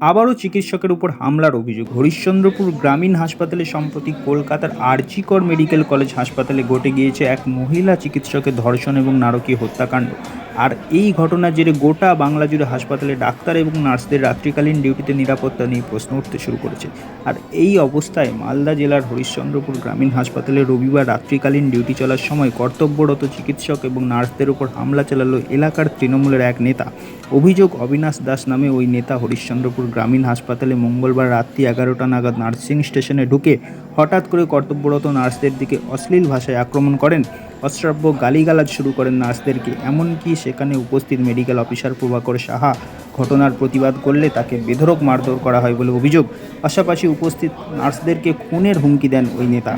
আবারও চিকিৎসকের উপর হামলার অভিযোগ। হরিশ্চন্দ্রপুর গ্রামীণ হাসপাতালে সম্প্রতি কলকাতার আরজিকর মেডিকেল কলেজ হাসপাতালে ঘটে গিয়েছে এক মহিলা চিকিৎসকের ধর্ষণ এবং নারকীয় হত্যাকাণ্ড। আর এই ঘটনার জেরে গোটা বাংলা জুড়ে হাসপাতালে ডাক্তার এবং নার্সদের রাত্রিকালীন ডিউটিতে নিরাপত্তা নিয়ে প্রশ্ন উঠতে শুরু করেছে। আর এই অবস্থায় মালদা জেলার হরিশ্চন্দ্রপুর গ্রামীণ হাসপাতালে রবিবার রাত্রিকালীন ডিউটি চলার সময় কর্তব্যরত চিকিৎসক এবং নার্সদের উপর হামলা চালালো এলাকার তৃণমূলের এক নেতা। অভিযোগ অবিনাশ দাস নামে ওই নেতা হরিশ্চন্দ্রপুর গ্রামীণ হাসপাতালে মঙ্গলবার রাত্রি এগারোটা নাগাদ নার্সিং স্টেশনে ঢুকে হঠাৎ করে কর্তব্যরত নার্সদের দিকে অশ্লীল ভাষায় আক্রমণ করেন। অশ্রাব্য গালিগালাজ শুরু করেন নার্সদেরকে। এমনকি সেখানে উপস্থিত মেডিকেল অফিসার প্রভাকর সাহা ঘটনার প্রতিবাদ করলে তাকে বেধরক মারধর করা হয় বলে অভিযোগ। পাশাপাশি উপস্থিত নার্সদেরকে খুনের হুমকি দেন ওই নেতা।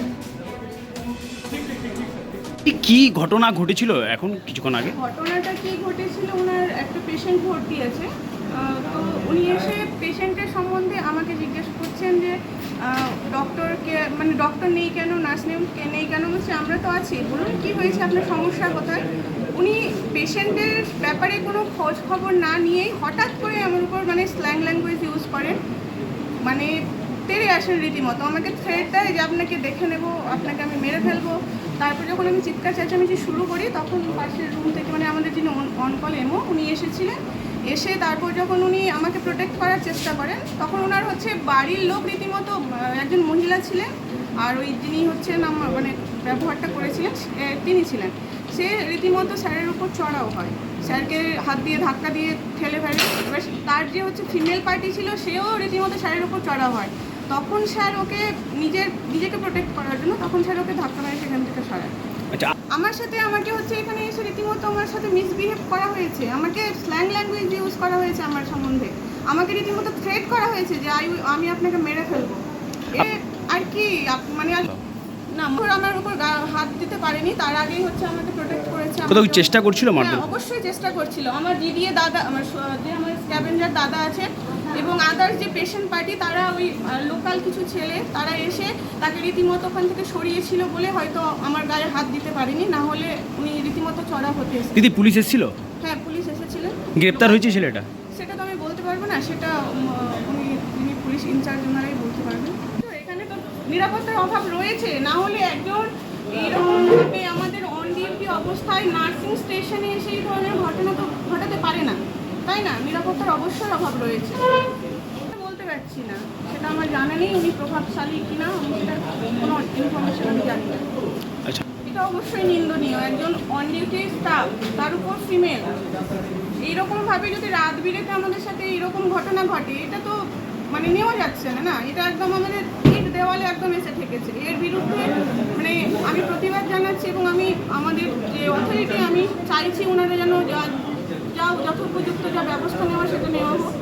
কি ঘটনা ঘটেছিল এখন কিছুক্ষণ আগে? ঘটনাটা কি ঘটেছিল? ওনার একটা পেশেন্ট ভর্তি আছে। তো উনি এসে পেশেন্টের সম্বন্ধে আমাকে জিজ্ঞেস করছেন যে ডক্টরকে মানে ডক্টর নেই কেন নার্স নেই, কে- কেন? বলছে, আমরা তো আছি, বলুন কি হয়েছে, আপনার সমস্যা কোথায়? উনি পেশেন্টের ব্যাপারে কোনো খোঁজ খবর না নিয়েই হঠাৎ করে আমার উপর মানে স্ল্যাং ল্যাঙ্গুয়েজ ইউজ করেন। মানে তেড়ে আসেন রীতিমতো। আমাকে থ্রেট দেয় যে, আপনাকে দেখে নেব, আপনাকে আমি মেরে ফেলব। তারপর যখন আমি চিৎকার চেঁচামেচি শুরু করি, তখন পাশের রুম থেকে মানে আমাদের যিনি অন কল এমও উনি এসেছিলেন। এসে তারপর যখন উনি আমাকে প্রোটেক্ট করার চেষ্টা করেন, তখন ওনার হচ্ছে বাড়ির লোক রীতিমতো একজন মহিলা ছিলেন আর ওই যিনি হচ্ছেন আমার মানে ব্যবহারটা করেছিলেন তিনি ছিলেন। সে রীতিমতো স্যারের উপর চড়াও হয়। স্যারকে হাত দিয়ে ধাক্কা দিয়ে ঠেলে ফেলে। এবার তার যে হচ্ছে ফিমেল পার্টি ছিল, সেও রীতিমতো স্যারের উপর চড়াও হয়। তখন স্যার ওকে নিজের, নিজেকে প্রোটেক্ট করার জন্য তখন স্যার ওকে ধাক্কা মেরে সেখান থেকে সরায়। আচ্ছা আমার সাথে আমাকে হচ্ছে এখানে এসে রীতিমতো আমার সাথে মিসবিহেভ করা হয়েছে। আমাকে স্ল্যাং ল্যাঙ্গুয়েজ ইউজ করা হয়েছে আমার সম্বন্ধে। আমাকে রীতিমতো থ্রেট করা হয়েছে যে আই- আমি আপনাকে মেরে ফেলব। আর কি মানে না মোর আমার উপর হাত দিতে পারেনি। তার আগেই হচ্ছে আমাকে প্রোটেক্ট করেছে কোথাও চেষ্টা করছিল হ্যাঁ অবশ্যই চেষ্টা করছিল। আমার দিদি দাদা আমার যে আমার স্ক্যাভেঞ্জার দাদা আছে এবং আদার্স যে পেশেন্ট পার্টি তারা ওই লোকাল কিছু ছেলে তারা এসে তাকে রীতিমতো ওখান থেকে সরিয়েছিল বলে হয়তো আমার গায়ে হাত দিতে পারেনি না হলে উনি রীতিমতো চড়া হতে দিদি পুলিশ এসেছিল? হ্যাঁ পুলিশ এসেছিলেন। গ্রেপ্তার হয়েছে ছেলেটা? সেটা তো আমি বলতে পারব না সেটা উনি উনি পুলিশ ইনচার্জ ওনারাই বলতে পারবেন। তো এখানে তো নিরাপত্তার অভাব রয়েছে না হলে একজন এইরকমভাবে আমাদের অন ডিউটি অবস্থায় নার্সিং স্টেশনে এসে এই ধরনের ঘটনা তো তাই না? নিরাপত্তার অবশ্যই অভাব রয়েছে। বলতে পারছি না। সেটা আমার জানা নেই উনি প্রভাবশালী কিনা আমি সেটা কোনো ইনফরমেশন আমি জানি না। আচ্ছা। এটা অবশ্যই নিন্দনীয়। একজন অন ডিউটি স্টাফ তার উপর ফিমেল এইরকমভাবে যদি রাত বিরেতে আমাদের সাথে এইরকম ঘটনা ঘটে এটা তো মানে নেওয়া যাচ্ছে না না? এটা একদম আমাদের ইট দেওয়ালে একদম এসে ঠেকেছে। এর বিরুদ্ধে মানে আমি প্রতিবাদ জানাচ্ছি এবং আমি আমাদের যে অথরিটি আমি চাইছি ওনারা যেন যথোপযুক্ত যা ব্যবস্থা নেওয়া সেটা নেওয়া হোক।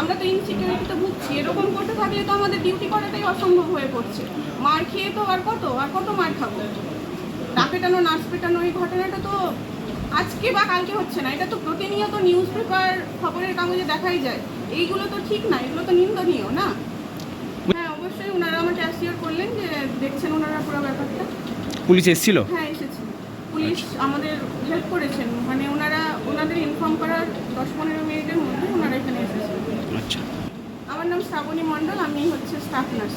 আমরা তো ইনসিকিউরিটিতে ভুগছি। এরকম করতে থাকলে তো আমাদের ডিউটি করাটাই অসম্ভব হয়ে পড়ছে। মার খেয়ে তো আর কত? আর কত মার খাব? ডাক পেটানো নার্স পেটানো এই ঘটনাটা তো আজকে বা কালকে হচ্ছে না। এটা তো প্রতিনিয়ত নিউজ পেপার খবরের কাগজে দেখাই যায়। এইগুলো তো ঠিক না এগুলো তো নিন্দনীয় না? হ্যাঁ অবশ্যই ওনারা আমাকে অ্যাসিওর করলেন যে দেখছেন ওনারা পুরো ব্যাপারটা। পুলিশ এসেছিল? হ্যাঁ এসেছে পুলিশ আমাদের হেল্প করেছেন। মানে ওনারা ওনাদের ইনফর্ম করার দশ পনেরো মিনিটের মধ্যে ওনারা এখানে এসেছেন। আচ্ছা। আমার নাম শ্রাবণী মণ্ডল আমি হচ্ছে স্টাফ নার্স